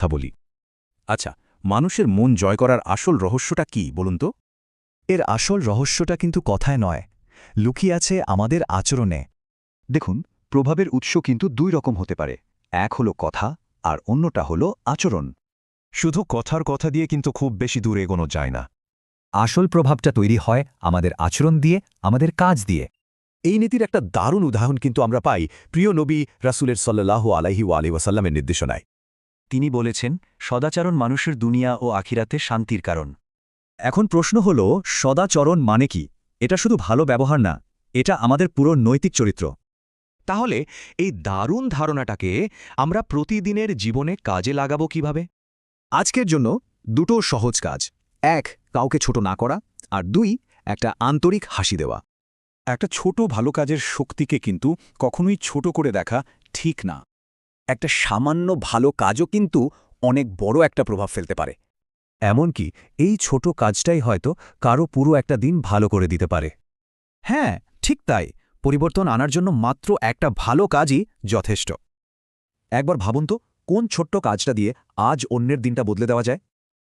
তা বলি। আচ্ছা মানুষের মন জয় করার আসল রহস্যটা কি, বলুন তো? এর আসল রহস্যটা কিন্তু কথায় নয়। লুকিয়ে আছে আমাদের আচরণে। দেখুন, প্রভাবের উৎস কিন্তু দুই রকম হতে পারে। এক হলো কথা, আর অন্যটা হলো আচরণ। শুধু কথার কথা দিয়ে কিন্তু খুব বেশি দূর এগোনো যায় না। আসল প্রভাবটা তৈরি হয় আমাদের আচরণ দিয়ে, আমাদের কাজ দিয়ে। এই নীতির একটা দারুণ উদাহরণ কিন্তু আমরা পাই প্রিয় নবী রাসুলের সাল্লাহ আলাইহি আলি ওয়াসাল্লামের নির্দেশনায়। তিনি বলেছেন, সদাচরণ মানুষের দুনিয়া ও আখিরাতে শান্তির কারণ। এখন প্রশ্ন হল, সদাচরণ মানে কি? এটা শুধু ভালো ব্যবহার না, এটা আমাদের পুরো নৈতিক চরিত্র। তাহলে, এই দারুণ ধারণাটাকে আমরা প্রতিদিনের জীবনে কাজে লাগাবো কীভাবে? আজকের জন্য দুটো সহজ কাজ। এক, কাউকে ছোট না করা, আর দুই, একটা আন্তরিক হাসি দেওয়া। একটা ছোট ভালো কাজের শক্তিকে কিন্তু কখনোই ছোট করে দেখা ঠিক না। একটা সামান্য ভালো কাজও কিন্তু অনেক বড় একটা প্রভাব ফেলতে পারে। এমনকি এই ছোট কাজটাই হয়তো কারও পুরো একটা দিন ভালো করে দিতে পারে। হ্যাঁ ঠিক তাই। পরিবর্তন আনার জন্য মাত্র একটা ভালো কাজই যথেষ্ট। একবার ভাবুন তো, কোন ছোট্ট কাজটা দিয়ে আজ অন্যের দিনটা বদলে দেওয়া যায়?